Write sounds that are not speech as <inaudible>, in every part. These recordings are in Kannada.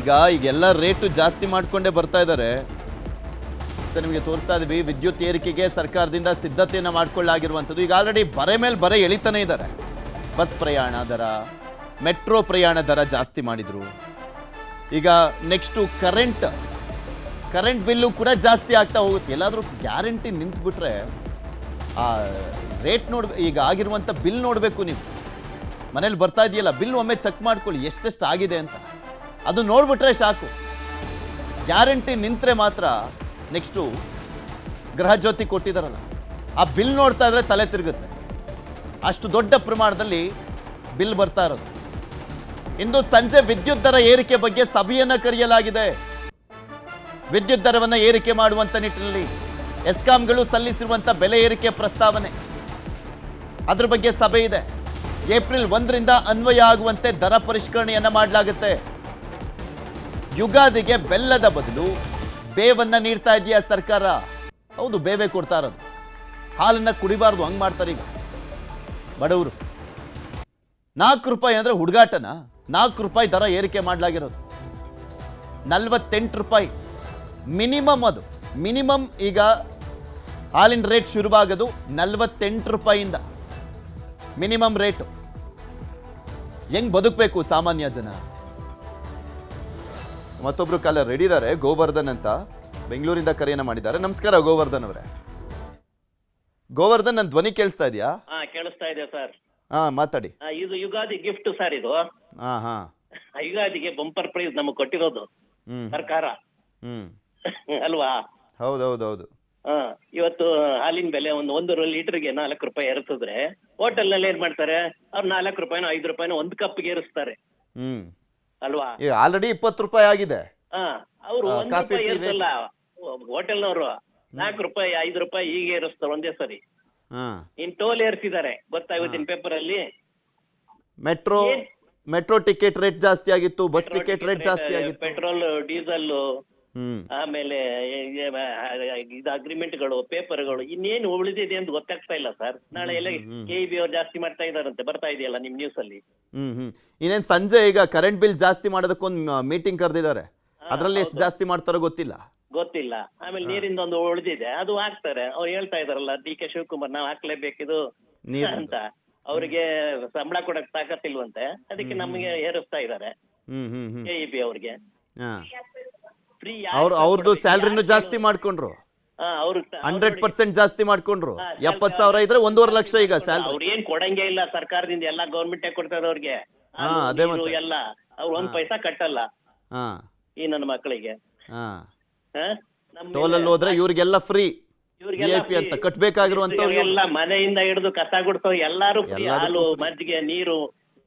ಈಗ ಈಗೆಲ್ಲ ರೇಟು ಜಾಸ್ತಿ ಮಾಡಿಕೊಂಡೇ ಬರ್ತಾ ಇದ್ದಾರೆ. ಸರ್, ನಿಮಗೆ ತೋರಿಸ್ತಾ ಇದ್ದೀವಿ, ವಿದ್ಯುತ್ ಏರಿಕೆಗೆ ಸರ್ಕಾರದಿಂದ ಸಿದ್ಧತೆಯನ್ನು ಮಾಡಿಕೊಳ್ಳಾಗಿರುವಂಥದ್ದು ಈಗ ಆಲ್ರೆಡಿ ಬರೆ ಮೇಲೆ ಬರೆ ಎಳಿತಾನೆ ಇದ್ದಾರೆ. ಬಸ್ ಪ್ರಯಾಣ ದರ, ಮೆಟ್ರೋ ಪ್ರಯಾಣ ದರ ಜಾಸ್ತಿ ಮಾಡಿದರು. ಈಗ ನೆಕ್ಸ್ಟು ಕರೆಂಟ್ ಕರೆಂಟ್ ಬಿಲ್ಲು ಕೂಡ ಜಾಸ್ತಿ ಆಗ್ತಾ ಹೋಗುತ್ತೆ. ಎಲ್ಲಾದರೂ ಗ್ಯಾರಂಟಿ ನಿಂತುಬಿಟ್ರೆ, ಆ ರೇಟ್ ನೋಡ್ ಈಗ ಆಗಿರುವಂಥ ಬಿಲ್ ನೋಡಬೇಕು ನೀವು. ಮನೇಲಿ ಬರ್ತಾ ಇದೆಯಲ್ಲ ಬಿಲ್ ಒಮ್ಮೆ ಚೆಕ್ ಮಾಡ್ಕೊಳ್ಳಿ, ಎಷ್ಟೆಷ್ಟು ಆಗಿದೆ ಅಂತ. ಅದು ನೋಡ್ಬಿಟ್ರೆ ಸಾಕು. ಗ್ಯಾರಂಟಿ ನಿಂತರೆ ಮಾತ್ರ ನೆಕ್ಸ್ಟು ಗೃಹ ಜ್ಯೋತಿ ಕೊಟ್ಟಿದ್ದಾರಲ್ಲ ಆ ಬಿಲ್ ನೋಡ್ತಾ ಇದ್ರೆ ತಲೆ ತಿರುಗುತ್ತೆ. ಅಷ್ಟು ದೊಡ್ಡ ಪ್ರಮಾಣದಲ್ಲಿ ಬಿಲ್ ಬರ್ತಾ ಇರೋದು. ಇಂದು ಸಂಜೆ ವಿದ್ಯುತ್ ದರ ಏರಿಕೆ ಬಗ್ಗೆ ಸಭೆಯನ್ನು ಕರೆಯಲಾಗಿದೆ. ವಿದ್ಯುತ್ ದರವನ್ನು ಏರಿಕೆ ಮಾಡುವಂಥ ನಿಟ್ಟಿನಲ್ಲಿ ಎಸ್ಕಾಂಗಳು ಸಲ್ಲಿಸಿರುವಂಥ ಬೆಲೆ ಏರಿಕೆ ಪ್ರಸ್ತಾವನೆ. ಅದ್ರ ಬಗ್ಗೆ ಸಭೆ ಇದೆ. ಏಪ್ರಿಲ್ ಒಂದರಿಂದ ಅನ್ವಯ ಆಗುವಂತೆ ದರ ಪರಿಷ್ಕರಣೆಯನ್ನು ಮಾಡಲಾಗುತ್ತೆ. ಯುಗಾದಿಗೆ ಬೆಲ್ಲದ ಬದಲು ಬೇವನ್ನ ನೀಡ್ತಾ ಇದೆಯಾ ಸರ್ಕಾರ? ಹೌದು, ಬೇವೆ ಕೊಡ್ತಾ ಇರೋದು. ಹಾಲನ್ನ ಕುಡಿಬಾರ್ದು, ಹಂಗೆ ಮಾಡ್ತಾರೆ ಈಗ. ಬಡವರು. ನಾಲ್ಕು ರೂಪಾಯಿ ಅಂದ್ರೆ ಹುಡುಗಾಟನ? ನಾಲ್ಕು ರೂಪಾಯಿ ದರ ಏರಿಕೆ ಮಾಡಲಾಗಿರೋದು. ನಲ್ವತ್ತೆಂಟು ರೂಪಾಯಿ. ಮಿನಿಮಮ್ ಅದು. ಮಿನಿಮಮ್ ಈಗ ಹಾಲಿನ ರೇಟ್ ಶುರುವಾಗೋದು ನಲ್ವತ್ತೆಂಟು ರೂಪಾಯಿಂದ ಮಿನಿಮಮ್ ರೇಟು. ಹೆಂಗ್ ಬದುಕಬೇಕು ಸಾಮಾನ್ಯ ಜನ? ಮತ್ತೊಬ್ರು ಕಾಲ ರೆಡಿ ಇದ್ದಾರೆ ಗೋವರ್ಧನ್ ಅಂತ ಬೆಂಗಳೂರಿಂದ ಕರೆಯನ್ನ ಮಾಡಿದ್ದಾರೆ. ನಮಸ್ಕಾರ ಗೋವರ್ಧನ್ ಅವರೇ. ಗೋವರ್ಧನ್ ನನ್ನ ಧ್ವನಿ ಕೇಳಿಸ್ತಾ ಇದೆಯಾ? ಹಾ ಕೇಳಿಸ್ತಾ ಇದೆ ಸರ್. ಹಾ ಮಾತಾಡಿ. ಇದು ಯುಗಾದಿ ಗಿಫ್ಟ್ ಸರ್ ಇದು. ಹಾ ಹಾ. ಯುಗಾದಿಗೆ ಬಂಪರ್ ಪ್ರೈಸ್ ನಮಗೆ ಕೊಟ್ಟಿರೋದು ಹ್ಮ್. ಸರ್ಕಾರ. ಹ್ಮ್. <laughs> ಅಲ್ವಾ? ಹೌದೌದೌದು. ಹಾ ಇವತ್ತು ಹಾಲಿನ ಬೆಲೆ ಒಂದು ಒಂದು ಲೀಟರ್ಗೆ ನಾಲ್ಕು ರೂಪಾಯಿ ಏರಿಸಿದ್ರೆ ಹೋಟೆಲ್ನಲ್ಲಿ ಏನ್ ಮಾಡ್ತಾರೆ? ಅವ್ರು ನಾಲ್ಕು ರೂಪಾಯಿನೋ ಐದು ರೂಪಾಯಿನೋ ಒಂದು ಕಪ್ಗೆ ಏರಿಸ್ತಾರೆ. ಹ್ಮ್. ಅಲ್ವಾ? ಆಲ್ರೆಡಿ ಇಪ್ಪತ್ತು ರೂಪಾಯಿ ಆಗಿದೆ. ಅವ್ರು ಒಂದು ಕಾಫಿ ರೂಪಾಯಿ ಹೋಟೆಲ್ನವರು. ನಾಲ್ಕು ರೂಪಾಯಿ ಐದು ರೂಪಾಯಿ ಈಗ ಏರಿಸ್ತಾರೆ ಒಂದೇ ಸರಿ. ಹಾ. ಇನ್ ಟೋಲ್ ಏರಿಸಿದ್ದಾರೆ ಗೊತ್ತಾ ಇವತ್ತಿನ ಪೇಪರ್ ಅಲ್ಲಿ ಮೆಟ್ರೋ ಏನ್? ಮೆಟ್ರೋ ಟಿಕೆಟ್ ರೇಟ್ ಜಾಸ್ತಿ ಆಗಿತ್ತು ಬಸ್ ಟಿಕೆಟ್ ರೇಟ್ ಜಾಸ್ತಿ ಆಗಿತ್ತು. ಪೆಟ್ರೋಲ್ ಡೀಸೆಲ್ ಆಮೇಲೆ ಇದು ಅಗ್ರಿಮೆಂಟ್ಗಳು ಪೇಪರ್ಗಳು ಇನ್ನೇನು ಉಳಿದಿದೆ ಅಂತ ಗೊತ್ತಾಗ್ತಾ ಇಲ್ಲ ಸರ್. ನಾಳೆ ಎಲ್ಲ ಕೆ ಬಿ ಅವ್ರು ಜಾಸ್ತಿ ಮಾಡ್ತಾ ಇದಾರಂತೆ ಬರ್ತಾ ಇದೆಯಲ್ಲ ನಿಮ್ ನ್ಯೂಸ್ ಅಲ್ಲಿ? ಹ್ಮ್ ಹ್ಮ್. ಇನ್ನೇನ್ ಸಂಜೆ ಈಗ ಕರೆಂಟ್ ಬಿಲ್ ಜಾಸ್ತಿ ಮಾಡೋದಕ್ಕೊಂದು ಮೀಟಿಂಗ್ ಕರೆದಿದ್ದಾರೆ. ಅದರಲ್ಲಿ ಎಷ್ಟು ಜಾಸ್ತಿ ಮಾಡ್ತಾರೋ ಗೊತ್ತಿಲ್ಲ. ಗೊತ್ತಿಲ್ಲ. ಆಮೇಲೆ ನೀರಿಂದ ಒಂದು ಉಳಿದಿದೆ. ಅದು ಹಾಕ್ತಾರೆ. ಅವ್ರು ಹೇಳ್ತಾ ಇದಾರಲ್ಲ ಡಿ ಕೆ ಶಿವಕುಮಾರ್ ನಾವು ಹಾಕ್ಲೇಬೇಕಿದು ಇದು ಅಂತ. ಅವರಿಗೆ ಸಂಬಳ ಕೊಡಕ್ ತಾಕತ್ತಿಲ್ವಂತೆ. ಅದಕ್ಕೆ ನಮಗೆ ಏರಿಸ್ತಾ ಇದಾರೆ ಕೆ ಇ ಬಿ ಅವ್ರಿಗೆ. ಫ್ರೀ ಅವ್ರ ಅವ್ರದ್ದು ಸ್ಯಾಲ್ರಿನೂ ಜಾಸ್ತಿ ಮಾಡ್ಕೊಂಡ್ರು. ಅವ್ರು ಹಂಡ್ರೆಡ್ ಪರ್ಸೆಂಟ್ ಜಾಸ್ತಿ ಮಾಡ್ಕೊಂಡ್ರು. ಎಪ್ಪತ್ ಸಾವಿರ ಇದ್ರೆ ಒಂದೂವರೆ ಲಕ್ಷ ಈಗ ಸ್ಯಾಲ್ರಿ ಅವ್ರು ಏನ್ ಕೊಡಂಗೆ ಇಲ್ಲ ಸರ್ಕಾರದಿಂದ ಎಲ್ಲ ಗೌರ್ಮೆಂಟ್ ಕೊಡ್ತಾರ ಅವ್ರಿಗೆ. ಹಾ, ಅದು ನೀರು ಮತ್ತೆ. ಎಲ್ಲ ಅವ್ರು ಒಂದ್ ಪೈಸಾ ಕಟ್ಟಲ್ಲ. ಹಾ. ಈ ನನ್ನ ಮಕ್ಕಳಿಗೆ. ಹಾ. ಹ? ನಮ್ಮ ಟೋಲಲ್ಲಿ ಹೋದ್ರೆ ಇವ್ರಿಗೆಲ್ಲ ಫ್ರೀ ಇವರಿಗೆಲ್ಲ ಇವ್ರಿಗೆಲ್ಲ ಪಿ ಅಂತ ಕಟ್ಬೇಕಾಗಿರುವಂತವ್ರು ಎಲ್ಲ ಮನೆಯಿಂದ ಹಿಡಿದು ಕಸ ಗುಡ್ಸೋ ಎಲ್ಲಾರು ಫ್ರೀ ಎಲ್ಲದಕ್ಕೂ ಹಾಲು free. ಮಜ್ಜಿಗೆ ನೀರು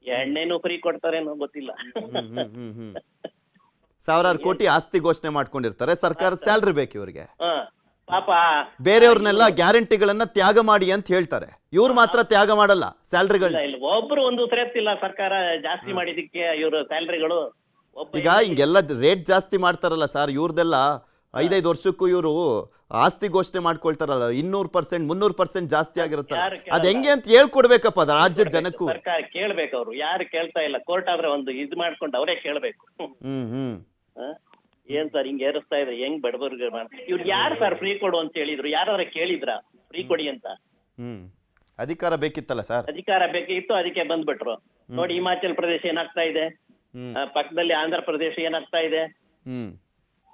ಎಣ್ಣೆನೂ ಫ್ರೀ ಕೊಡ್ತಾರೇನೋ ಗೊತ್ತಿಲ್ಲ. ಹ್ಮ್ ಹ್ಮ್ ಹ್ಮ್ ಹ್ಮ್. ಸಾವಿರಾರು ಕೋಟಿ ಆಸ್ತಿ ಘೋಷಣೆ ಮಾಡ್ಕೊಂಡಿರ್ತಾರೆ. ಸರ್ಕಾರ ಸ್ಯಾಲ್ರಿ ಬೇಕು ಇವರಿಗೆ. ಪಾಪ ಬೇರೆಯವ್ರನ್ನೆಲ್ಲ ಗ್ಯಾರಂಟಿಗಳನ್ನ ತ್ಯಾಗ ಮಾಡಿ ಅಂತ ಹೇಳ್ತಾರೆ. ಇವ್ರು ಮಾತ್ರ ತ್ಯಾಗ ಮಾಡಲ್ಲ ಸ್ಯಾಲ್ರಿಗಳು ಸ್ಯಾಲ್ರಿಗಳನ್ನ ಇಲ್ಲ ಒಬ್ರು ಒಂದು ಉಸಿರೆತ್ತಿಲ್ಲ ಸರ್ಕಾರ ಜಾಸ್ತಿ ಮಾಡಿದಕ್ಕೆ ಇವರು ಸ್ಯಾಲ್ರಿಗಳು ಈಗ ಹಿಂಗೆಲ್ಲ ರೇಟ್ ಜಾಸ್ತಿ ಮಾಡ್ತಾರಲ್ಲ ಸರ್ ಇವ್ರದೆಲ್ಲ ಐದೈದು ವರ್ಷಕ್ಕೂ ಇವರು ಆಸ್ತಿ ಘೋಷಣೆ ಮಾಡ್ಕೊಳ್ತಾರಲ್ಲ ಇನ್ನೂರು ಪರ್ಸೆಂಟ್ ಮುನ್ನೂರು ಪರ್ಸೆಂಟ್ ಜಾಸ್ತಿ ಆಗಿರುತ್ತಲ್ಲ. ಯಾರು ಕೇಳಲ್ಲ. ಅದ್ ಹೆಂಗೆ ಅಂತ ಹೇಳ್ಕೊಡ್ಬೇಕಪ್ಪ ಅದ್ ರಾಜ್ಯ ಜನಕ್ಕೂ. ಸರ್ಕಾರ ಕೇಳ್ಬೇಕು ಅವ್ರು. ಯಾರು ಕೇಳ್ತಾ ಇಲ್ಲ ಕೋರ್ಟ್ ಆದ್ರೆ ಒಂದು ಇದು ಮಾಡ್ಕೊಂಡು ಅವರೇ ಕೇಳ್ಬೇಕು. ಹ್ಮ್ ಹ್ಮ್. ಹ? ಏನ್ ಸರ್ ಹಿಂಗ್ ಏರಿಸ್ತಾ ಇದ್ರೆ? ಹೆಂಗ್ ಬಡಬರ್ಗ ಇವ್ರು ಯಾರು ಸರ್ ಫ್ರೀ ಕೊಡು ಅಂತ ಹೇಳಿದ್ರು? ಯಾರಾದ್ರ ಕೇಳಿದ್ರ? ಫ್ರೀ ಕೊಡಿ ಅಂತ. ಹ್ಮ್. ಅಧಿಕಾರ ಬೇಕಿತ್ತಲ್ಲ ಸರ್? ಅಧಿಕಾರ ಬೇಕಿತ್ತು ಅದಕ್ಕೆ ಬಂದ್ಬಿಟ್ರು. ನೋಡಿ ಹಿಮಾಚಲ್ ಪ್ರದೇಶ ಏನಾಗ್ತಾ ಇದೆ? ಹ್ಮ್. ಆ, ಪಕ್ಕದಲ್ಲಿ ಆಂಧ್ರ ಪ್ರದೇಶ ಏನಾಗ್ತಾ ಇದೆ? ಹ್ಮ್.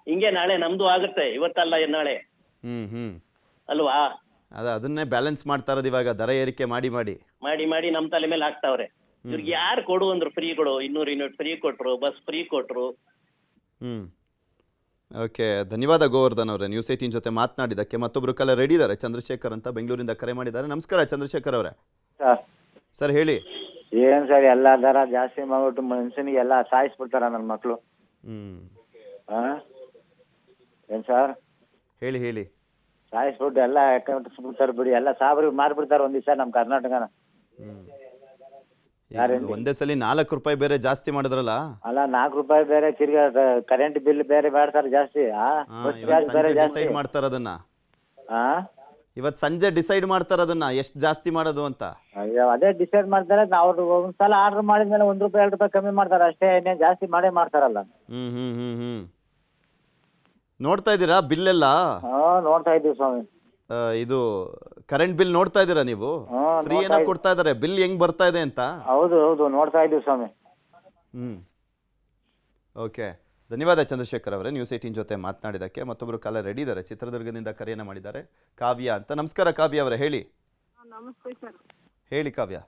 ಹಿಂಗೆ ನಾಳೆ ನಮ್ದು ಆಗುತ್ತೆ ಇವತ್ತಲ್ಲ ನಾಳೆ? ಹ್ಮ್ ಹ್ಮ್. ಅಲ್ವಾ? ಅದ ಅದನ್ನೇ ಬ್ಯಾಲೆನ್ಸ್ ಮಾಡ್ತಾ ಇರೋದು ಇವಾಗ ದರ ಏರಿಕೆ ಮಾಡಿ ಮಾಡಿ. ಮಾಡಿ ಮಾಡಿ ನಮ್ ತಲೆ ಮೇಲೆ ಹಾಕ್ತಾವ್ರೆ. ಇವ್ರಿಗೆ ಯಾರು ಕೊಡು ಅಂದ್ರು ಫ್ರೀ ಕೊಡು ಇನ್ನೂರು ಯೂನಿಟ್ ಫ್ರೀ ಕೊಟ್ರು ಬಸ್ ಫ್ರೀ ಕೊಟ್ರು. ಹ್ಮ್. ಓಕೆ ಧನ್ಯವಾದ ಗೋವರ್ಧನ್ ಅವರೇ ನ್ಯೂಸ್ ಏಟೀನ್ ಜೊತೆ ಮಾತನಾಡಿದಕ್ಕೆ ಮತ್ತೊಬ್ರು ಕಲೆ ರೆಡಿ ಇದ್ದಾರೆ ಚಂದ್ರಶೇಖರ್ ಅಂತ ಬೆಂಗಳೂರಿಂದ ಕರೆ ಮಾಡಿದ್ದಾರೆ. ನಮಸ್ಕಾರ ಚಂದ್ರಶೇಖರ್ ಅವರೇ. ಸರ್ ಸರ್ ಹೇಳಿ. ಏನ್ ಸರ್ ಎಲ್ಲಾ ದರ ಜಾಸ್ತಿ ಮಾಡ್ಬಿಟ್ಟು ಮನುಷ್ಯನಿಗೆ ಎಲ್ಲ ಸಾಯಿಸ್ಬಿಡ್ತಾರ ನನ್ನ ಮಕ್ಳು. ಹ್ಮ್. ಹಾ? ಏನ್ ಸರ್? ಹೇಳಿ ಹೇಳಿ. ಸಾಯಿಸ್ಬಿಟ್ಟು ಎಲ್ಲ ಸರ್ ಬಿಡಿ ಎಲ್ಲ ಸಾಬ್ರಿಗೆ ಮಾರ್ಬಿಡ್ತಾರ ಒಂದ್ ದಿವಸ ನಮ್ಮ ಕರ್ನಾಟಕನ? ಒಂದೇ ಸಲ ನಾಲ್ಕು ರೂಪಾಯಿ ಬೇರೆ ಜಾಸ್ತಿ ಮಾಡಿದ್ರಲ್ಲ? ಅಲ್ಲ ನಾಲ್ಕು ರೂಪಾಯಿ ಬೇರೆ ತಿರ್ಗಾ ಕರೆಂಟ್ ಬಿಲ್ ಬೇರೆ ಮಾಡ್ತಾರ ಜಾಸ್ತಿ ಆ? ಹಾ, ಬಸ್ ಇವತ್ತು ಚಾರ್ಜ್ ಬೇರೆ ಸಂಜೆ ಜಾಸ್ತಿ. ಡಿಸೈಡ್ ಮಾಡ್ತಾರ ಅದನ್ನ. ಇವತ್ ಇವತ್ತು ಸಂಜೆ ಡಿಸೈಡ್ ಮಾಡ್ತಾರ ಅದನ್ನ ಎಷ್ಟು ಜಾಸ್ತಿ ಮಾಡೋದು ಅಂತ. ಅಯ್ಯೋ ಅದೇ ಡಿಸೈಡ್ ಮಾಡ್ತಾರೆ ನಾವು ಅವ್ರು ಒಂದ್ಸಲ ಆರ್ಡರ್ ಮಾಡಿದ್ಮೇಲೆ ಒಂದ್ ರೂಪಾಯಿ ಎರಡು ರೂಪಾಯಿ ಕಮ್ಮಿ ಮಾಡ್ತಾರೆ ಅಷ್ಟೇ ಇನ್ನೇನ್ ಜಾಸ್ತಿ ಮಾಡೇ ಮಾಡ್ತಾರಲ್ಲ. ಹ್ಮ್ ಹ್ಮ್ ಹ್ಮ್ ಹ್ಮ್. ನೋಡ್ತಾ ಇದ್ದೀರಾ ಬಿಲ್ ಎಲ್ಲ ನೋಡ್ತಾ ಇದ್ದೀವಿ ಸ್ವಾಮಿ. ಆ, ಇದು ಕರೆಂಟ್ ಬಿಲ್ ನೋಡ್ತಾ ಇದ್ದೀರಾ ನೀವು? ಫ್ರೀ ಏನೋ ಕೊಡ್ತಾ ಇದಾರೆ ಬಿಲ್ ಹೆಂಗ್ ಬರ್ತಾ ಇದೆ ಅಂತ? ಹೌದು ಹೌದು ನೋಡ್ತಾ ಇದ್ದೀವಿ ಸ್ವಾಮಿ. ಹ್ಮ್. ಓಕೆ ಧನ್ಯವಾದ ಚಂದ್ರಶೇಖರ್ ಅವರೇ ನ್ಯೂಸ್ ಏಟಿನ್ ಜೊತೆ ಮಾತನಾಡಿದಕ್ಕೆ ಮತ್ತೊಬ್ಬರು ಕಾಲ ರೆಡಿ ಇದ್ದಾರೆ. ಚಿತ್ರದುರ್ಗದಿಂದ ಕರೆಯನ್ನು ಮಾಡಿದ್ದಾರೆ ಕಾವ್ಯ ಅಂತ. ನಮಸ್ಕಾರ ಕಾವ್ಯ ಅವರೇ ಹೇಳಿ. ನಮಸ್ತೆ ಸರ್. ಹೇಳಿ ಕಾವ್ಯ.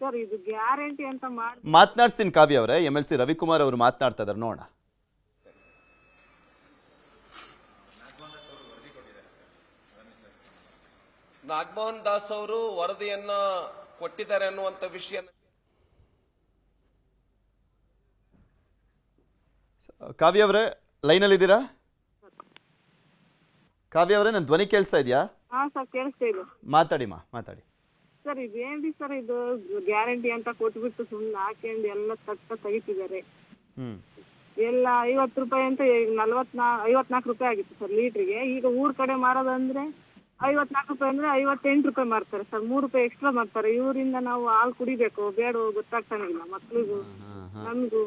ಸರ್ ಇದು ಗ್ಯಾರಂಟಿ ಅಂತ ಮಾಡಿ ಮಾತನಾಡ್ತೀನಿ ಕಾವ್ಯ ಅವರೇ. ಎಂ ಎಲ್ ಸಿ ರವಿಕುಮಾರ್ ಅವರು ಮಾತನಾಡ್ತಾ ಇದ್ದಾರೆ. ನೋಡೋಣ. ನಾಗಮೋಹನ್ ದಾಸ್ ಅವರು ವರದಿಯನ್ನ ಕೊಟ್ಟಿದ್ದಾರೆ ಅನ್ನುವಂಥ ವಿಷಯ. ಕಾವ್ಯ ಅವರೇ ಲೈನಲ್ಲಿದ್ದೀರಾ ಕಾವ್ಯ ಅವರೇ ನನ್ನ ಧ್ವನಿ ಕೇಳಿಸ್ತಾ ಇದೆಯಾ? ಹಾ ಸರ್ ಕೇಳಿಸ್ತಾ ಇದೆ. ಮಾತಾಡಿಮ್ಮ ಮಾತಾಡಿ. ಸರ್ ಇದೇನ್ರಿ ಸರ್ ಇದು ಗ್ಯಾರಂಟಿ ಅಂತ ಕೊಟ್ಬಿಟ್ಟು ಸುಮ್ಮನೆ ಹಾಕೊಂಡು ಎಲ್ಲ ತಕ್ಕ ತೆಗಿತಿದ್ದಾರೆ. ಹ್ಮ್. ಎಲ್ಲ ಐವತ್ತು ರೂಪಾಯಿ ಅಂತ ಈಗ ನಲ್ವತ್ನಾ ಐವತ್ನಾಲ್ಕು ರೂಪಾಯಿ ಆಗಿತ್ತು ಸರ್ ಲೀಟ್ರಿಗೆ. ಈಗ ಊರ್ ಕಡೆ ಮಾರೋದಂದ್ರೆ ಐವತ್ನಾಲ್ಕು ರೂಪಾಯಿ ಅಂದ್ರೆ ಐವತ್ತೆಂಟು ರೂಪಾಯಿ ಮಾರ್ತಾರೆ ಸರ್. ಮೂರು ರೂಪಾಯಿ ಎಕ್ಸ್ಟ್ರಾ ಮಾಡ್ತಾರೆ ಇವರಿಂದ ನಾವು ಹಾಲು ಕುಡಿಬೇಕು. ಬೇಡ ಗೊತ್ತಾಗ್ತಾನೆ ಇಲ್ಲ ಮಕ್ಳಿಗೂ ನಮಗೂ.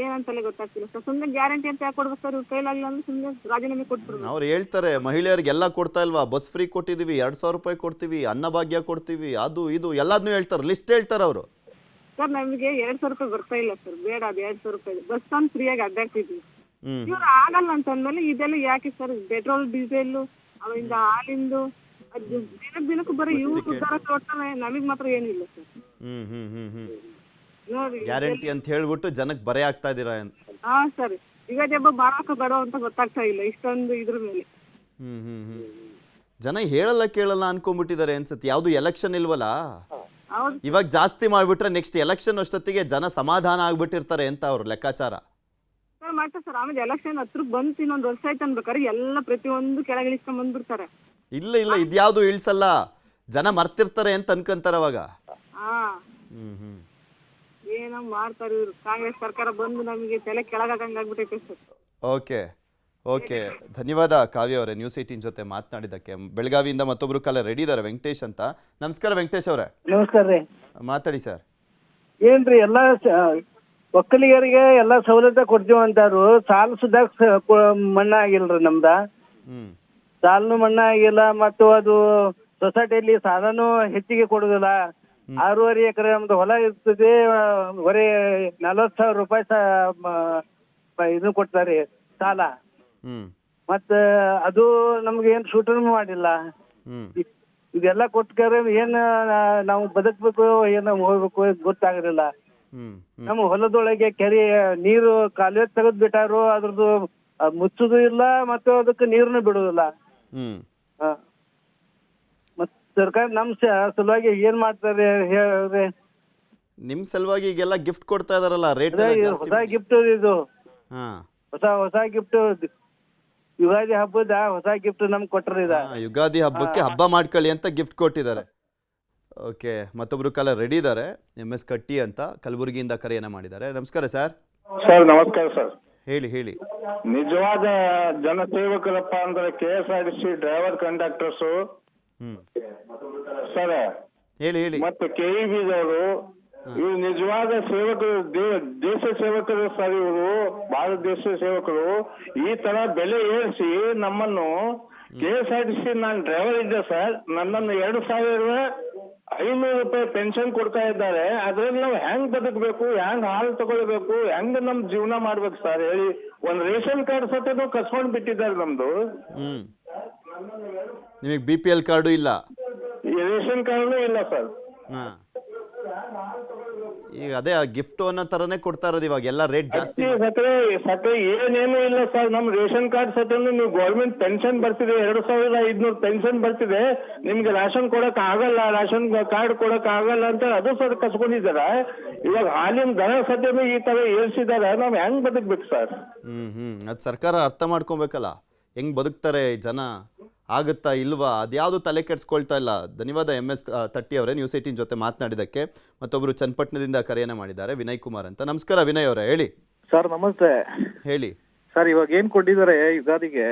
ಏನಂತಲೇ ಗೊತ್ತಾಗ್ತಿಲ್ಲ ಸರ್. ಸುಮ್ಮನೆ ಗ್ಯಾರಂಟಿ ಅಂತ ಯಾಕೆ ಕೊಡ್ಬೇಕು ಸರ್? ಇವ್ರ ಕೈಲಾಗಿಲ್ಲ ಅಂದ್ರೆ ಸುಮ್ಮನೆ ರಾಜೀನಾಮೆ ಕೊಟ್ಬಿಡ್ಬೇಕು. ಅವ್ರು ಹೇಳ್ತಾರೆ ಮಹಿಳೆಯರಿಗೆಲ್ಲ ಕೊಡ್ತಾ ಇಲ್ವಾ? ಬಸ್ ಫ್ರೀ ಕೊಟ್ಟಿದೀವಿ ಎರಡು ಸಾವಿರ ರೂಪಾಯಿ ಕೊಡ್ತೀವಿ ಅನ್ನಭಾಗ್ಯ ಕೊಡ್ತೀವಿ ಅದು ಇದು ಎಲ್ಲದನ್ನೂ ಹೇಳ್ತಾರೆ ಲಿಸ್ಟ್ ಹೇಳ್ತಾರೆ ಅವರು. ಸರ್ ನಮಗೆ ಎರಡ್ ಸಾವಿರ ರೂಪಾಯಿ ಬರ್ತಾ ಇಲ್ಲ ಸರ್. ಬೇಡ ಅದು ಎರಡ್ ಸಾವಿರ ರೂಪಾಯಿ. ಬಸ್ ಫ್ರೀಯಾಗಿ ಅಡ್ಡಾಡ್ತಿದ್ವಿ. ಇವ್ರು ಆಗಲ್ಲ ಅಂತಂದ್ಮೇಲೆ ಇದೆಲ್ಲ ಯಾಕೆ ಸರ್ ಪೆಟ್ರೋಲ್ ಡೀಸೆಲ್ ಅವಿಂದ ಹಾಲಿಂದು ಅದು ದಿನಕ್ ದಿನಕ್ಕೂ ಬರೀ ಇವ್ರು ಉದ್ದಾರ ಕೊಡ್ತಾನೆ ನಮಗ್ ಮಾತ್ರ ಏನಿಲ್ಲ ಸರ್ ಹ್ಮ್ ಹ್ಮ್ ಹ್ಮ್ ಹ್ಮ್. ನೋಡಿ ಗ್ಯಾರಂಟಿ ಅಂತ ಹೇಳ್ಬಿಟ್ಟು ಜನಕ್ಕೆ ಬರೆ ಆಗ್ತಾ ಇದ್ದೀರಾ ಅಂತ ಹಾ ಸರ್ ಈಗ ಜಬ್ಬ ಮಾಡಕ ಬರೋ ಅಂತ ಗೊತ್ತಾಗ್ತಾ ಇಲ್ಲ. ಇಷ್ಟೊಂದು ಇದ್ರ ಮೇಲೆ. ಹ್ಮ್ ಹ್ಮ್ ಹ್ಮ್. ಜನ ಹೇಳಲ್ಲ ಕೇಳಲ್ಲ ಅನ್ಕೊಂಡ್ಬಿಟ್ಟಿದ್ದಾರೆ ಅನ್ಸುತ್ತೆ. ಯಾವುದು ಎಲೆಕ್ಷನ್ ಇಲ್ವಲ್ಲ? ಹೌದು. ಇವಾಗ ಜಾಸ್ತಿ ಮಾಡ್ಬಿಟ್ರೆ ನೆಕ್ಸ್ಟ್ ಎಲೆಕ್ಷನ್ ಅಷ್ಟೊತ್ತಿಗೆ ಜನ ಸಮಾಧಾನ ಆಗ್ಬಿಟ್ಟಿರ್ತಾರೆ ಅಂತ ಅವ್ರ ಲೆಕ್ಕಾಚಾರ. ಮಾಡ್ತಾರೆ ಸರ್. ಆಮೇಲೆ ಎಲೆಕ್ಷನ್ ಹತ್ರ ಬಂತು ಇನ್ನೊಂದು ವರ್ಷ ಆಯ್ತು ಅನ್ಬೇಕಾದ್ರೆ ಎಲ್ಲ ಪ್ರತಿಯೊಂದು ಕೆಳಗೆ ಇಳಿಸ್ಕೊಂಡ್ ಬಂದ್ಬಿಡ್ತಾರೆ. ಇಲ್ಲ ಇಲ್ಲ. ಇದ್ಯಾವುದು ಇಳ್ಸಲ್ಲ. ಜನ ಮರ್ತಿರ್ತಾರೆ ಅಂತ ಅನ್ಕೊಂತಾರೆ ಅವಾಗ. ಹಾ. ಹ್ಮ್ ಹ್ಮ್. ಏನೋ ಮಾಡ್ತಾರೆ ಇವ್ರು. ಕಾಂಗ್ರೆಸ್ ಸರ್ಕಾರ ಬಂದು ನಮಗೆ ತಲೆ ಕೆಳಗಾಗಂಗ್ ಆಗ್ಬಿಟ್ಟೈತೆ ಸರ್. ಓಕೆ. ಓಕೆ. ಧನ್ಯವಾದ ಕಾವ್ಯ ಅವರೇ. ನ್ಯೂಸ್ ಏಟೀನ್ ಜೊತೆ ಮಾತನಾಡಿದ್ದಕ್ಕೆ. ಬೆಳಗಾವಿಯಿಂದ ಮತ್ತೊಬ್ರು ಕಾಲ ರೆಡಿ ಇದ್ದಾರೆ ವೆಂಕಟೇಶ್ ಅಂತ. ನಮಸ್ಕಾರ ವೆಂಕಟೇಶ್ ಅವರೇ. ನಮಸ್ಕಾರ ರೀ. ಮಾತಾಡಿ ಸರ್. ಏನ್ರಿ ಎಲ್ಲಾ ಸ- ಒಕ್ಕಲಿಗರಿಗೆ ಎಲ್ಲ ಸವಲತ್ತು ಕೊಡ್ತೀವಿ ಅಂತಾರು ಸಾಲ ಸುದ್ದ ಮಣ್ಣ ಮನ್ನಾ ಆಗಿಲ್ರಿ ನಮ್ದ. ಹ್ಮ್. ಸಾಲನು ಮಣ್ಣ ಆಗಿಲ್ಲ ಮತ್ತು ಅದು ಸೊಸೈಟಿಯಲ್ಲಿ ಸಾಲನು ಹೆಚ್ಚಿಗೆ ಕೊಡುದಿಲ್ಲ. ಆರೂವರೆ ಎಕರೆ ನಮ್ದು ಹೊಲ ಇರ್ತದೆ ಬರೀ ನಲವತ್ತು ಸಾವಿರ ರೂಪಾಯಿ ಸಾ ಇದು ಕೊಡ್ತಾರೆ ಸಾಲ. ಹ್ಮ್. ಮತ್ತ ಅದು ನಮ್ಗೆ ಏನ್ ಶೂಟರ್ ಮಾಡಿಲ್ಲ. ಹ್ಮ್. ಇದೆಲ್ಲ ಕೊಟ್ಕರೆ ಏನ್ ನಾವು ಬದುಕ್ಬೇಕು ಏನ್ ಹೋಗ್ಬೇಕು ಹ್ಮ್ ನಮ್ಮ ಹೊಲದೊಳಗೆ ಕೆರೆ ನೀರು ಕಾಲುವೆ ತೆಗೆದ್ ಬಿಟ್ಟಾರು ಅದ್ರದ್ದು ಮುಚ್ಚುದು ಇಲ್ಲ ಮತ್ತೆ ಅದಕ್ಕೆ ನೀರನ್ನು ಬಿಡುದಿಲ್ಲ. ಹ್ಮ್. ಆ. ಮತ್ ಸರ್ಕಾರ ನಮ್ ಸ- ಸಲುವಾಗಿ ಏನ್ ಮಾಡ್ತಾರೆ ಹೇಳ್ರಿ? ನಿಮ್ ಸಲುವಾಗಿ ಈಗೆಲ್ಲ ಗಿಫ್ಟ್ ಕೊಡ್ತಾ ಇದಾರಲ್ಲ ರೇಟ್ ಅದೇ ಇದು ಹೊಸ ಗಿಫ್ಟ್ ಇದು. ಹಾ. ಹೊಸ ಹೊಸ ಗಿಫ್ಟ್ ಯುಗಾದಿ ಹಬ್ಬದ ಹೊಸ ಗಿಫ್ಟ್ ನಮ್ಗೆ ಕೊಟ್ಟರು ಇದ. ಯುಗಾದಿ ಹಬ್ಬಕ್ಕೆ ಹಬ್ಬ ಮಾಡ್ಕೊಳ್ಳಿ ಅಂತ ಗಿಫ್ಟ್ ಕೊಟ್ಟಿದ್ದಾರೆ. ಓಕೆ ಮತ್ತೊಬ್ರು ಕಾಲ ರೆಡಿ ಇದ್ದಾರೆ ಎಂ ಎಸ್ ಕಟ್ಟಿ ಅಂತ ಕಲಬುರಗಿಯಿಂದ ಕರೆಯನ್ನ ಮಾಡಿದ್ದಾರೆ. ನಮಸ್ಕಾರ ಸರ್ ಸರ್ ನಮಸ್ಕಾರ ಸರ್. ಹೇಳಿ ಹೇಳಿ. ನಿಜವಾದ ಜನಸೇವಕರಪ್ಪ ಅಂದ್ರೆ K S R T C driver conductors hmm. Sir ಹೇಳಿ ಹೇಳಿ. ಮತ್ತೆ ಕೆ ಇ ಬಿದವರು ಇವ್ರು ನಿಜವಾದ ಸೇವಕರು ದೇ- ದೇಶ ಸೇವಕರು ಸರ್ ಇವರು ಭಾರತ ದೇಶ ಸೇವಕರು. ಈ ತರ ಬೆಲೆ ಏರಿಸಿ ನಮ್ಮನ್ನು K S R T C ನಾನು ಡ್ರೈವರ್ ಇದ್ದೆ ಸರ್ ನನ್ನನ್ನು ಎರಡು ಸಾವಿರ ಐನೂರು ರೂಪಾಯಿ ಪೆನ್ಷನ್ ಕೊಡ್ತಾ ಇದ್ದಾರೆ. ಅದ್ರಲ್ಲಿ ನಾವು ಹೆಂಗ್ ಬದುಕಬೇಕು? ಹೆಂಗ್ ಹಾಲು ತಗೊಳ್ಬೇಕು? ಹೆಂಗ್ ನಮ್ ಜೀವನ ಮಾಡ್ಬೇಕು ಸರ್ ಹೇಳಿ ಒಂದ್ ರೇಷನ್ ಕಾರ್ಡ್ ಸತನು ಕಸ್ಕೊಂಡ್ ಬಿಟ್ಟಿದ್ದಾರೆ ನಮ್ದು. ಹ್ಮ್. ನಿಮಗೆ ಬಿ ಪಿ ಎಲ್ ಕಾರ್ಡು ಇಲ್ಲ? ಈ ರೇಷನ್ ಕಾರ್ಡು ಇಲ್ಲ ಸರ್ ಹಾ. ಈಗ ಅದೇ ಗಿಫ್ಟ್ ಅನ್ನೋ ತರನೇ ಕೊಡ್ತಾ ಇರೋದು ಇವಾಗ. ಎಲ್ಲ ರೇಟ್ ಜಾಸ್ತಿ ಅಕ್ಕಿ ಸಕ್ಕರೆ ಸಕ್ಕರೆ ಏನೇನು ಇಲ್ಲ ಸರ್. ನಮ್ ರೇಷನ್ ಕಾರ್ಡ್ ಸತನು ನೀವು ಗೌರ್ಮೆಂಟ್ ಪೆನ್ಷನ್ ಬರ್ತಿದೆ ಎರಡು ಸಾವಿರದ ಐದ್ನೂರ್ ಪೆನ್ಷನ್ ಬರ್ತಿದೆ. ನಿಮ್ಗೆ ರೇಷನ್ ಕೊಡಕ್ ಆಗಲ್ಲ ರೇಷನ್ ಕಾರ್ಡ್ ಕೊಡಕ್ ಆಗಲ್ಲ ಅಂತ ಅದು ಸರ್ ಕಸ್ಕೊಂಡಿದಾರ ಇವಾಗ ಹಾಲಿನ ದರ ಸದ್ಯನೂ ಈ ತರ ಏರ್ಸಿದಾರ ನಾವ್ ಹೆಂಗ್ ಬದುಕ್ಬೇಕು ಸರ್? ಹ್ಮ್ ಹ್ಮ್. ಅದು ಸರ್ಕಾರ ಅರ್ಥ ಮಾಡ್ಕೊಬೇಕಲ್ಲ. ಹೆಂಗ್ ಬದುಕ್ತಾರೆ ಜನ? ಆಗುತ್ತಾ ಇಲ್ವಾ? ಅದ್ಯಾವುದು ತಲೆ ಕೆಡ್ಸ್ಕೊಳ್ತಾ ಇಲ್ಲ. ಧನ್ಯವಾದ ಎಂ ಎಸ್ ತಟ್ಟಿ ಅವರೇ ನ್ಯೂಸ್ ಏಯ್ಟೀನ್ ಜೊತೆ ಮಾತನಾಡಿದ್ದಕ್ಕೆ. ಮತ್ತೊಬ್ಬರು ಚನ್ನಪಟ್ಟಣದಿಂದ ಕರೆಯನ್ನ ಮಾಡಿದ್ದಾರೆ ವಿನಯ್ ಕುಮಾರ್ ಅಂತ. ನಮಸ್ಕಾರ ವಿನಯ್ ಅವರೇ ಹೇಳಿ. ಸರ್ ನಮಸ್ತೆ. ಹೇಳಿ. ಸರ್ ಇವಾಗ ಏನ್ ಕೊಟ್ಟಿದ್ದಾರೆ ಯುಗಾದಿಗೆ?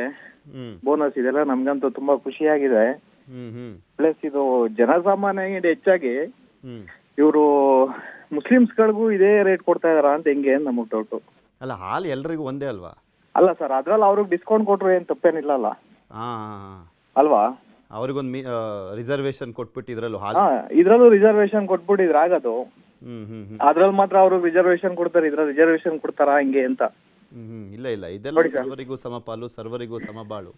ಬೋನಸ್ ಇದೆಲ್ಲ ನಮ್ಗಂತೂ ತುಂಬಾ ಖುಷಿಯಾಗಿದೆ. ಹ್ಮ್ ಹ್ಮ್. ಪ್ಲಸ್ ಇದು ಜನಸಾಮಾನ್ಯ ಹೆಚ್ಚಾಗಿ ಇವರು ಮುಸ್ಲಿಮ್ಸ್ಗಳಿಗೂ ಇದೇ ರೇಟ್ ಕೊಡ್ತಾ ಇದಾರ ಅಂತ ಹೆಂಗೆ ನಮಗ್ ಡೌಟ್ ಅಲ್ಲ ಹಾಲು ಎಲ್ರಿಗೂ ಒಂದೇ ಅಲ್ವಾ? ಅಲ್ಲ ಸರ್ ಅದ್ರಲ್ಲಿ ಅವ್ರಿಗೆ ಡಿಸ್ಕೌಂಟ್ ಕೊಟ್ರು ಏನ್ ತಪ್ಪೇನಿಲ್ಲ ಅಲ್ವಾ? ಅವ್ರಿಗೊಂದು ರಿಸರ್ವೇಶನ್ ಕೊಟ್ಬಿಟ್ಟು ಇದ್ರಲ್ಲೂ ಹಾಲು ಇದ್ರಲ್ಲೂ ರಿಸರ್ವೇಶನ್ ಹ್ಮ್ ಹ್ಮ್ ಅದ್ರಲ್ಲಿ ಮಾತ್ರ ಅವರು ರಿಸರ್ವೇಶನ್ ಕೊಡ್ತಾರೆ ಇದ್ರ ರಿಸರ್ವೇಶನ್ ಕೊಡ್ತಾರಾ ಹಿಂಗೆ ಅಂತ. ಹ್ಮ್ ಇಲ್ಲ ಇಲ್ಲ. ಇದೆಲ್ಲ. ಸರ್ವರಿಗೂ ಸಮಪಾಲು ಸರ್ವರಿಗೂ ಸಮಬಾಳು.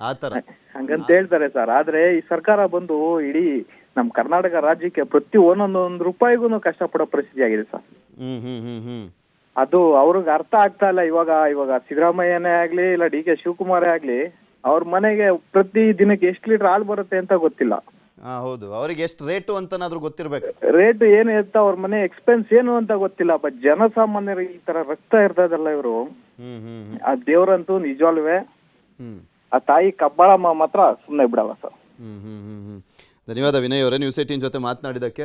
ಆ ತರ <laughs> ಹಂಗಂತ ಹೇಳ್ತಾರೆ ಸರ್. ಆದ್ರೆ ಈ ಸರ್ಕಾರ ಬಂದು ಇಡೀ ನಮ್ ಕರ್ನಾಟಕ ರಾಜ್ಯಕ್ಕೆ ಪ್ರತಿ ಒಂದೊಂದೊಂದು ರೂಪಾಯಿಗೂ ಕಷ್ಟಪಡೋ ಪರಿಸ್ಥಿತಿ ಆಗಿದೆ ಸರ್. ಅದು ಅವ್ರಿಗೆ ಅರ್ಥ ಆಗ್ತಾ ಇಲ್ಲ ಇವಾಗ ಇವಾಗ ಸಿದ್ದರಾಮಯ್ಯನೇ ಆಗ್ಲಿ ಇಲ್ಲ ಡಿ ಕೆ ಶಿವಕುಮಾರೇ ಆಗ್ಲಿ ಅವ್ರ ಮನೆಗೆ ಪ್ರತಿ ದಿನಕ್ಕೆ ಎಷ್ಟು ಲೀಟರ್ ಹಾಲು ಬರುತ್ತೆ ಅಂತ ಗೊತ್ತಿಲ್ಲ. ಹಾಂ ಹೌದು. ಅವ್ರಿಗೆ ಎಷ್ಟು ರೇಟು ಅಂತನಾದ್ರೂ ಗೊತ್ತಿರ್ಬೇಕು. ರೇಟ್ ಏನು ಇರ್ತಾ ಅವ್ರ ಮನೆ ಎಕ್ಸ್ಪೆನ್ಸ್ ಏನು ಅಂತ ಗೊತ್ತಿಲ್ಲ. ಬಟ್ ಜನಸಾಮಾನ್ಯರಿಗೆ ಈ ತರ ರಕ್ತ ಇರ್ತದಲ್ಲ ಇವರು. ಹ್ಮ್ ಹ್ಮ್ ಹ್ಮ್. ಆ ದೇವ್ರಂತೂ ನಿಜವಾಲ್ವೇ. ಹ್ಮ್. ಆ ತಾಯಿ ಕಬ್ಬಾಳಮ್ಮ ಮಾತ್ರ ಸುಮ್ಮನೆ ಬಿಡಲ್ಲ ಸರ್. ಹ್ಮ್ ಹ್ಮ್ ಹ್ಮ್ ಹ್ಮ್. ಧನ್ಯವಾದ ವಿನಯ್ ಅವರೇ. ನ್ಯೂಸ್ ಏಟೀನ್ ಜೊತೆ ಮಾತನಾಡಿದ್ದಕ್ಕೆ.